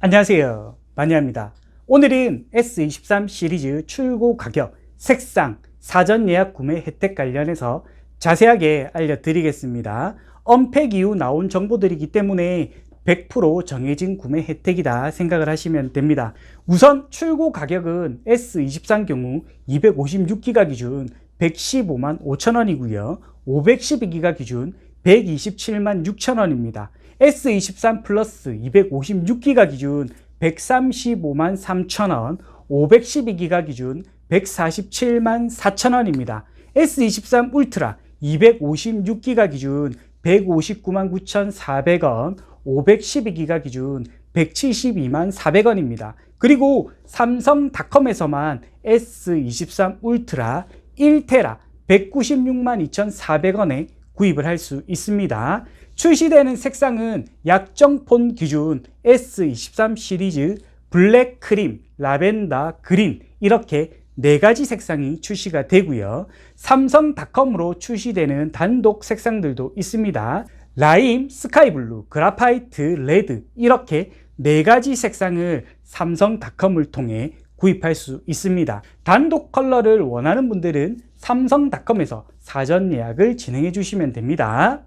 안녕하세요. 마니아입니다. 오늘은 S23 시리즈 출고 가격, 색상, 사전 예약 구매 혜택 관련해서 자세하게 알려드리겠습니다. 언팩 이후 나온 정보들이기 때문에 100% 정해진 구매 혜택이다 생각을 하시면 됩니다. 우선 출고 가격은 S23 경우 256기가 기준 115만 5천 원이고요. 512기가 기준 127만 6천 원입니다. S23 플러스 256기가 기준 135만 3천 원, 512기가 기준 147만 4천 원입니다. S23 울트라 256기가 기준 159만 9,400원, 512기가 기준 172만 400원입니다. 그리고 삼성닷컴에서만 S23 울트라 1테라 196만 2,400원에 구입을 할 수 있습니다. 출시되는 색상은 약정폰 기준 S23 시리즈 블랙 크림, 라벤더, 그린 이렇게 네 가지 색상이 출시가 되고요. 삼성닷컴으로 출시되는 단독 색상들도 있습니다. 라임, 스카이블루, 그라파이트, 레드 이렇게 네 가지 색상을 삼성닷컴을 통해 구입할 수 있습니다. 단독 컬러를 원하는 분들은 삼성닷컴에서 사전 예약을 진행해 주시면 됩니다.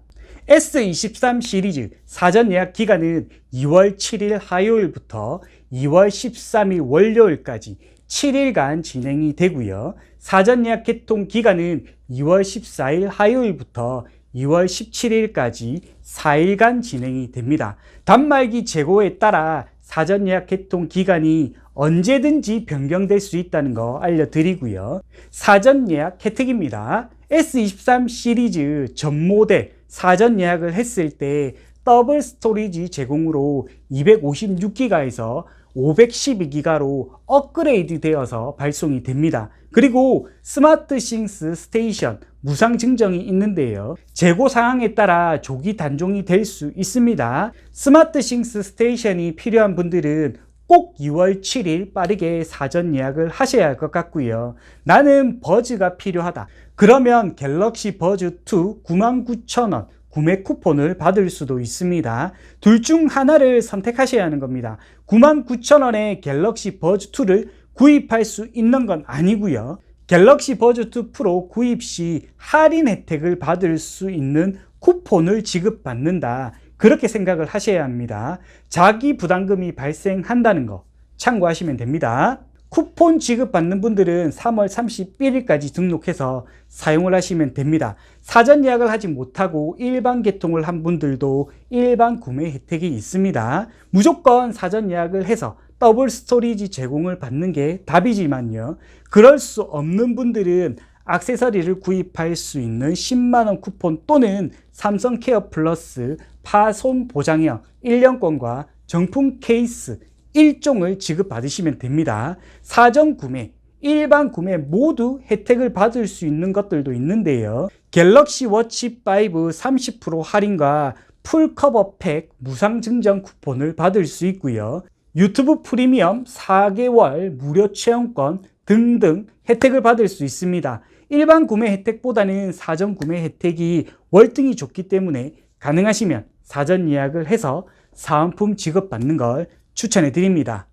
S23 시리즈 사전 예약 기간은 2월 7일 화요일부터 2월 13일 월요일까지 7일간 진행이 되고요. 사전 예약 개통 기간은 2월 14일 화요일부터 2월 17일까지 4일간 진행이 됩니다. 단말기 재고에 따라 사전 예약 개통 기간이 언제든지 변경될 수 있다는 거 알려드리고요. 사전 예약 혜택입니다. S23 시리즈 전 모델 사전 예약을 했을 때 더블 스토리지 제공으로 256기가에서 512기가로 업그레이드 되어서 발송이 됩니다. 그리고 스마트 싱스 스테이션 무상 증정이 있는데요. 재고 상황에 따라 조기 단종이 될 수 있습니다. 스마트 싱스 스테이션이 필요한 분들은 꼭 2월 7일 빠르게 사전 예약을 하셔야 할 것 같고요. 나는 버즈가 필요하다. 그러면 갤럭시 버즈 2 99,000원 구매 쿠폰을 받을 수도 있습니다. 둘 중 하나를 선택하셔야 하는 겁니다. 99,000원에 갤럭시 버즈 2를 구입할 수 있는 건 아니고요. 갤럭시 버즈 2 프로 구입 시 할인 혜택을 받을 수 있는 쿠폰을 지급받는다. 그렇게 생각을 하셔야 합니다. 자기 부담금이 발생한다는 거 참고하시면 됩니다. 쿠폰 지급받는 분들은 3월 31일까지 등록해서 사용을 하시면 됩니다. 사전 예약을 하지 못하고 일반 개통을 한 분들도 일반 구매 혜택이 있습니다. 무조건 사전 예약을 해서 더블 스토리지 제공을 받는 게 답이지만요. 그럴 수 없는 분들은 액세서리를 구입할 수 있는 10만원 쿠폰 또는 삼성 케어 플러스 파손 보장형 1년권과 정품 케이스 1종을 지급받으시면 됩니다. 사전 구매, 일반 구매 모두 혜택을 받을 수 있는 것들도 있는데요. 갤럭시 워치 5 30% 할인과 풀커버 팩 무상 증정 쿠폰을 받을 수 있고요. 유튜브 프리미엄 4개월 무료 체험권 등등 혜택을 받을 수 있습니다. 일반 구매 혜택보다는 사전 구매 혜택이 월등히 좋기 때문에 가능하시면 사전 예약을 해서 사은품 지급받는 걸 추천해 드립니다.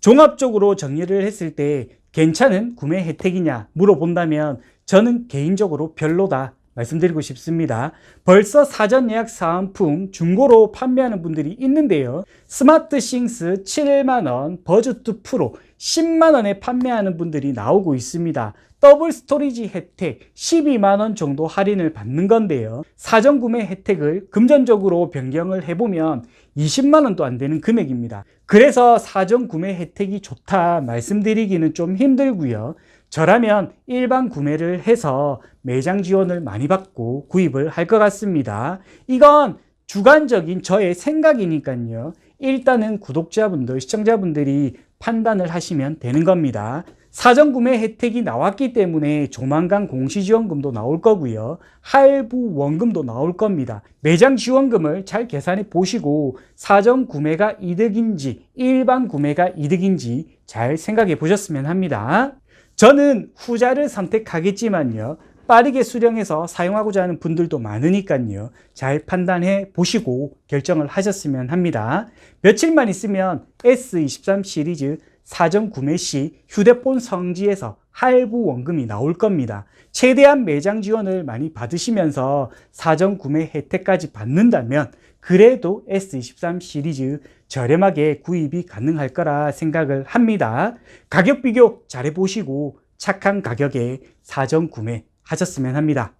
종합적으로 정리를 했을 때 괜찮은 구매 혜택이냐 물어본다면 저는 개인적으로 별로다 말씀드리고 싶습니다. 벌써 사전 예약 사은품 중고로 판매하는 분들이 있는데요. 스마트 싱스 7만원, 버즈2 프로 10만원에 판매하는 분들이 나오고 있습니다. 더블 스토리지 혜택 12만원 정도 할인을 받는 건데요. 사전 구매 혜택을 금전적으로 변경을 해보면 20만원도 안 되는 금액입니다. 그래서 사전 구매 혜택이 좋다 말씀드리기는 좀 힘들고요. 저라면 일반 구매를 해서 매장 지원을 많이 받고 구입을 할 것 같습니다. 이건 주관적인 저의 생각이니까요. 일단은 구독자분들, 시청자분들이 판단을 하시면 되는 겁니다. 사전 구매 혜택이 나왔기 때문에 조만간 공시지원금도 나올 거고요. 할부 원금도 나올 겁니다. 매장 지원금을 잘 계산해 보시고 사전 구매가 이득인지 일반 구매가 이득인지 잘 생각해 보셨으면 합니다. 저는 후자를 선택하겠지만요. 빠르게 수령해서 사용하고자 하는 분들도 많으니까요. 잘 판단해 보시고 결정을 하셨으면 합니다. 며칠만 있으면 S23 시리즈 사전 구매 시 휴대폰 성지에서 할부 원금이 나올 겁니다. 최대한 매장 지원을 많이 받으시면서 사전 구매 혜택까지 받는다면 그래도 S23 시리즈 저렴하게 구입이 가능할 거라 생각을 합니다. 가격 비교 잘 해보시고 착한 가격에 사전 구매 하셨으면 합니다.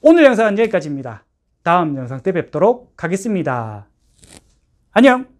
오늘 영상은 여기까지입니다. 다음 영상 때 뵙도록 하겠습니다. 안녕!